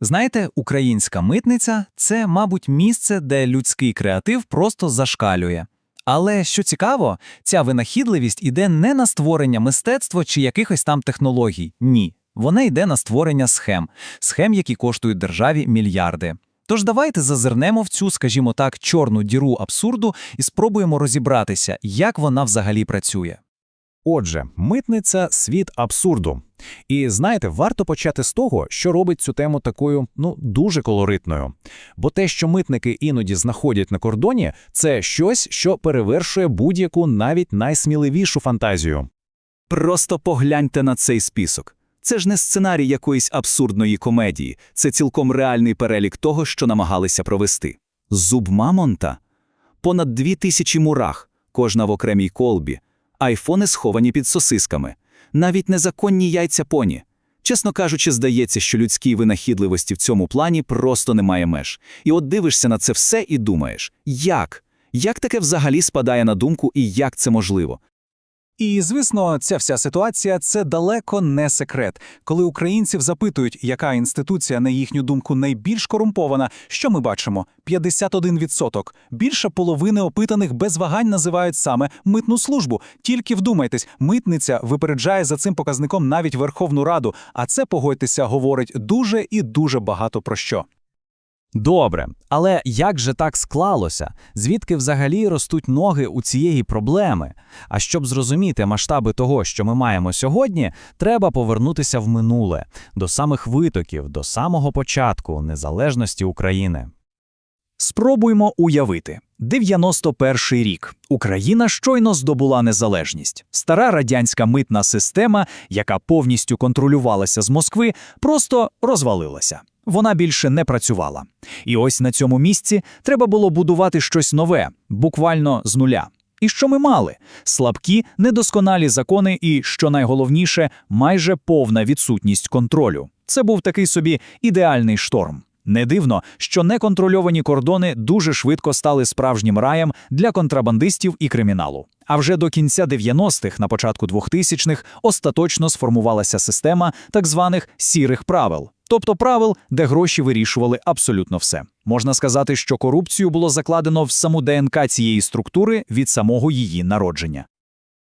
Знаєте, українська митниця це, мабуть, місце, де людський креатив просто зашкалює. Але що цікаво, ця винахідливість іде не на створення мистецтва чи якихось там технологій. Ні. Вона йде на створення схем, схем, які коштують державі мільярди. Тож давайте зазирнемо в цю, скажімо так, чорну діру абсурду і спробуємо розібратися, як вона взагалі працює. Отже, митниця світ абсурду. І знаєте, варто почати з того, що робить цю тему такою, ну, дуже колоритною. Бо те, що митники іноді знаходять на кордоні, це щось, що перевершує будь-яку навіть найсміливішу фантазію. Просто погляньте на цей список. Це ж не сценарій якоїсь абсурдної комедії, це цілком реальний перелік того, що намагалися провести. Зуб мамонта? Понад дві тисячі мурах, кожна в окремій колбі, айфони сховані під сосисками, навіть незаконні яйця поні. Чесно кажучи, здається, що людській винахідливості в цьому плані просто немає меж. І от дивишся на це все і думаєш, як? Як таке взагалі спадає на думку і як це можливо? І, звісно, ця вся ситуація це далеко не секрет. Коли українців запитують, яка інституція, на їхню думку, найбільш корумпована, що ми бачимо? 51%. Більше половини опитаних без вагань називають саме митну службу. Тільки вдумайтесь, митниця випереджає за цим показником навіть Верховну Раду, а це, погодьтеся, говорить дуже і дуже багато про що. Добре, але як же так склалося? Звідки взагалі ростуть ноги у цієї проблеми? А щоб зрозуміти масштаби того, що ми маємо сьогодні, треба повернутися в минуле, до самих витоків, до самого початку незалежності України. Спробуймо уявити. 91-й рік. Україна щойно здобула незалежність. Стара радянська митна система, яка повністю контролювалася з Москви, просто розвалилася. Вона більше не працювала. І ось на цьому місці треба було будувати щось нове, буквально з нуля. І що ми мали? Слабкі, недосконалі закони і, що найголовніше, майже повна відсутність контролю. Це був такий собі ідеальний шторм. Не дивно, що неконтрольовані кордони дуже швидко стали справжнім раєм для контрабандистів і криміналу. А вже до кінця 90-х, на початку 2000-х, остаточно сформувалася система так званих сірих правил, тобто правил, де гроші вирішували абсолютно все. Можна сказати, що корупцію було закладено в саму ДНК цієї структури від самого її народження.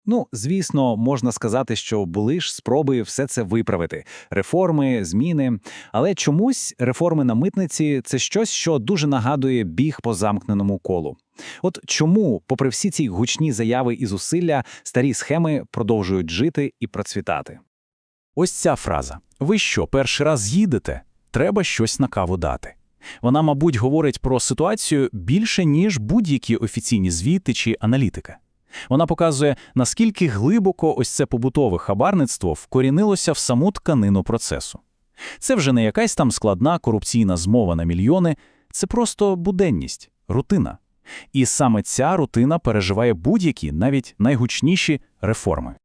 Ну, звісно, можна сказати, що були ж спроби все це виправити: реформи, зміни. Але чомусь реформи на митниці це щось, що дуже нагадує біг по замкненому колу. От чому, попри всі ці гучні заяви і зусилля, старі схеми продовжують жити і процвітати? Ось ця фраза. Ви що, перший раз їдете? Треба щось на каву дати. Вона, мабуть, говорить про ситуацію більше, ніж будь-які офіційні звіти чи аналітика. Вона показує, наскільки глибоко ось це побутове хабарництво вкорінилося в саму тканину процесу. Це вже не якась там складна корупційна змова на мільйони, це просто буденність, рутина. І саме ця рутина переживає будь-які, навіть найгучніші реформи.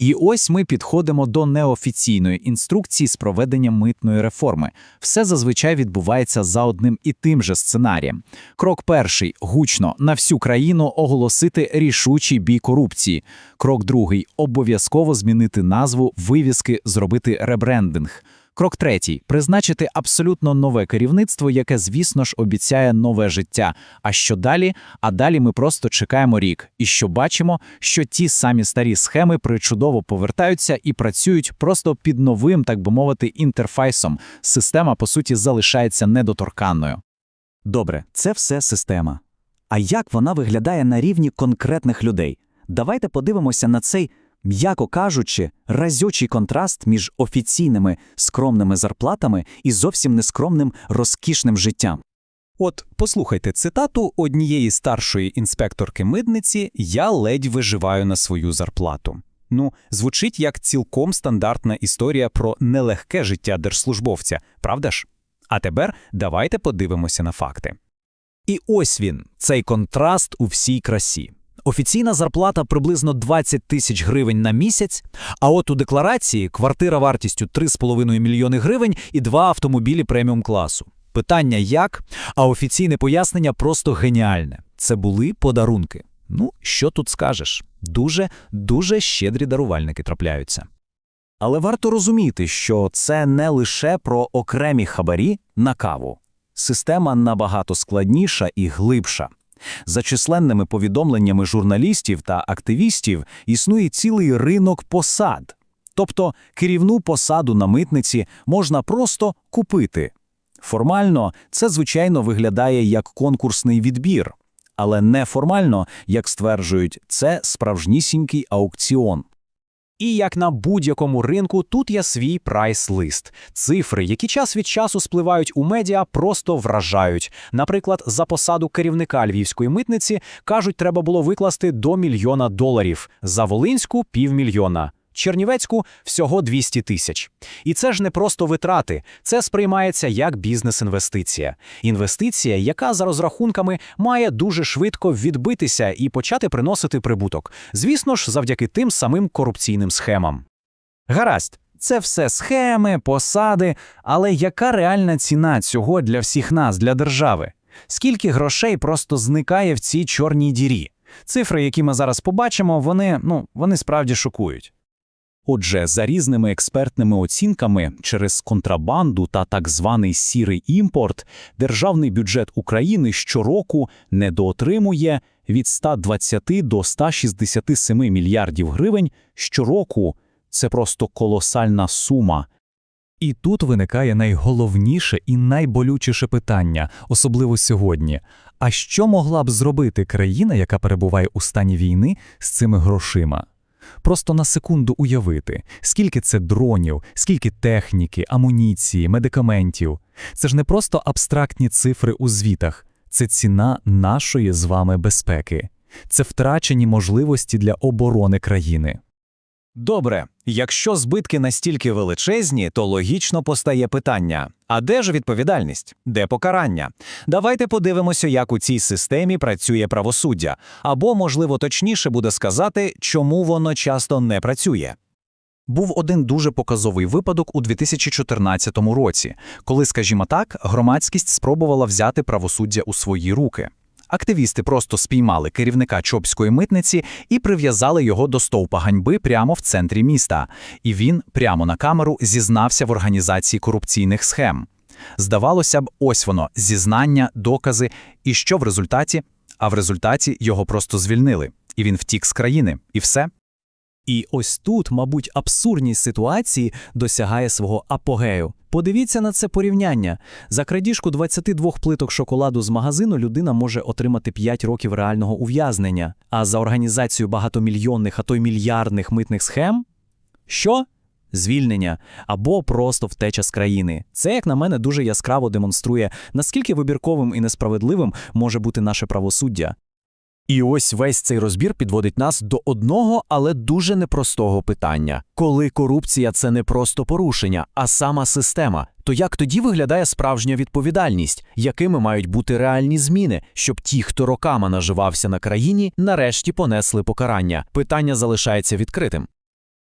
І ось ми підходимо до неофіційної інструкції з проведення митної реформи. Все зазвичай відбувається за одним і тим же сценарієм. Крок перший гучно на всю країну оголосити рішучий бій корупції. Крок другий обов'язково змінити назву вивіски, зробити ребрендинг. Крок третій призначити абсолютно нове керівництво, яке, звісно ж, обіцяє нове життя. А що далі? А далі ми просто чекаємо рік, і що бачимо, що ті самі старі схеми причудово повертаються і працюють просто під новим, так би мовити, інтерфейсом. Система, по суті, залишається недоторканною. Добре, це все система. А як вона виглядає на рівні конкретних людей? Давайте подивимося на цей, м'яко кажучи, разючий контраст між офіційними скромними зарплатами і зовсім нескромним розкішним життям. От послухайте цитату однієї старшої інспекторки митниці Я ледь виживаю на свою зарплату. Ну, звучить як цілком стандартна історія про нелегке життя держслужбовця, правда ж? А тепер давайте подивимося на факти. І ось він, цей контраст у всій красі. Офіційна зарплата приблизно 20 тисяч гривень на місяць, а от у декларації квартира вартістю 3,5 мільйони гривень і два автомобілі преміум класу. Питання як? А офіційне пояснення просто геніальне. Це були подарунки. Ну, що тут скажеш? Дуже, дуже щедрі дарувальники трапляються. Але варто розуміти, що це не лише про окремі хабарі на каву. Система набагато складніша і глибша. За численними повідомленнями журналістів та активістів існує цілий ринок посад. Тобто керівну посаду на митниці можна просто купити. Формально це, звичайно, виглядає як конкурсний відбір, але неформально, як стверджують, це справжнісінький аукціон. І як на будь-якому ринку, тут є свій прайс-лист. Цифри, які час від часу спливають у медіа, просто вражають. Наприклад, за посаду керівника львівської митниці кажуть, треба було викласти до мільйона доларів, за Волинську – півмільйона. Чернівецьку всього 200 тисяч. І це ж не просто витрати, це сприймається як бізнес-інвестиція. Інвестиція, яка за розрахунками має дуже швидко відбитися і почати приносити прибуток. Звісно ж, завдяки тим самим корупційним схемам. Гаразд, це все схеми, посади, але яка реальна ціна цього для всіх нас, для держави? Скільки грошей просто зникає в цій чорній дірі? Цифри, які ми зараз побачимо, вони, ну, вони справді шокують. Отже, за різними експертними оцінками, через контрабанду та так званий сірий імпорт, державний бюджет України щороку недоотримує від 120 до 167 мільярдів гривень щороку. Це просто колосальна сума. І тут виникає найголовніше і найболючіше питання, особливо сьогодні. А що могла б зробити країна, яка перебуває у стані війни, з цими грошима? Просто на секунду уявити, скільки це дронів, скільки техніки, амуніції, медикаментів. Це ж не просто абстрактні цифри у звітах, це ціна нашої з вами безпеки. Це втрачені можливості для оборони країни. Добре, якщо збитки настільки величезні, то логічно постає питання: а де ж відповідальність? Де покарання? Давайте подивимося, як у цій системі працює правосуддя, або, можливо, точніше буде сказати, чому воно часто не працює. Був один дуже показовий випадок у 2014 році, коли, скажімо так, громадськість спробувала взяти правосуддя у свої руки. Активісти просто спіймали керівника Чопської митниці і прив'язали його до стовпа ганьби прямо в центрі міста. І він прямо на камеру зізнався в організації корупційних схем. Здавалося б, ось воно зізнання, докази. І що в результаті? А в результаті його просто звільнили, і він втік з країни, і все. І ось тут, мабуть, абсурдність ситуації досягає свого апогею. Подивіться на це порівняння. За крадіжку 22 плиток шоколаду з магазину людина може отримати 5 років реального ув'язнення, а за організацію багатомільйонних, а то й мільярдних митних схем що? Звільнення або просто втеча з країни. Це, як на мене, дуже яскраво демонструє, наскільки вибірковим і несправедливим може бути наше правосуддя. І ось весь цей розбір підводить нас до одного, але дуже непростого питання. Коли корупція це не просто порушення, а сама система, то як тоді виглядає справжня відповідальність, якими мають бути реальні зміни, щоб ті, хто роками наживався на країні, нарешті понесли покарання? Питання залишається відкритим.